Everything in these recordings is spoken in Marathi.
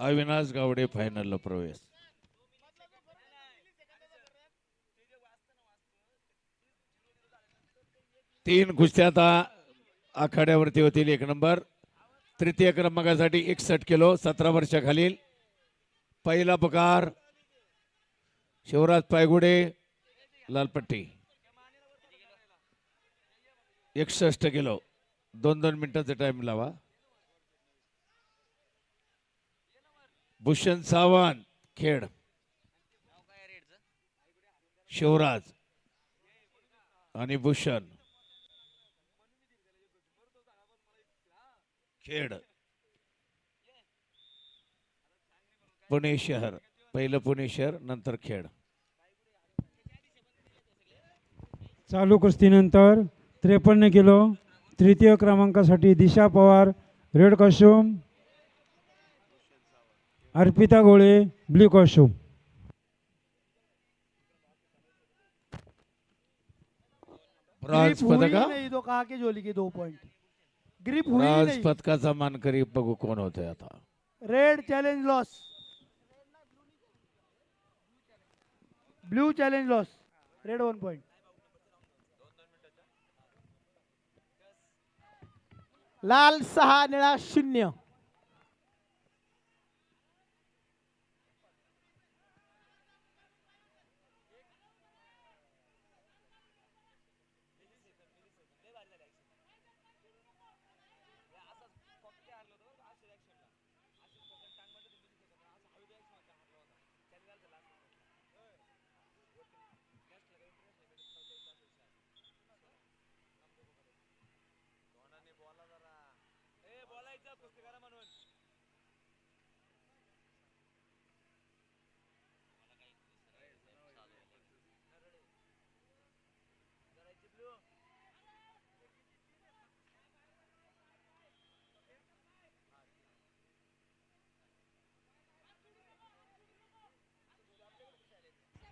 अविनाश गावडे फायनलला प्रवेश. तीन कुस्त्या आता आखाड्यावरती होतील. एक नंबर. तृतीय क्रमांकासाठी एकसठ किलो सतरा वर्षाखालील पहिला पकार शिवराज पायगुडे लालपट्टी. एकसष्ट किलो. दोन दोन मिनिटाचा टाइम लावा. भूषण सावंत खेड. शिवराज आणि भूषण. खेड. पुणे शहर. पहिलं पुणे शहर नंतर खेड. चालू कुस्तीनंतर त्रेपन्न किलो तृतीय क्रमांकासाठी Disha Pawar red costume Arpita Gole blue costume. Bronze grip हुई पदका? नहीं तो कहा के जोली के दो पॉइंट ग्रिप हुई ब्रॉन्झ नहीं. पदकाचा मानकरी बघू कोण होतोय आता. Red challenge loss blue challenge loss red one point लाल सहा निळा शून्य.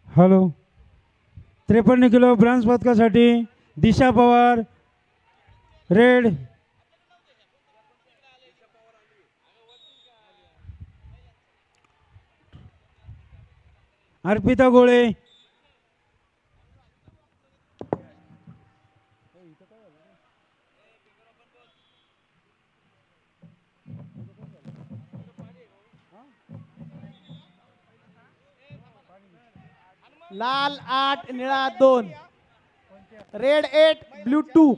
हॅलो. त्रेपन्न किलो ब्रांच पदकासाठी दिशा पवार रेड अर्पिता गोळे. लाल आठ निळा दोन. Red eight blue two.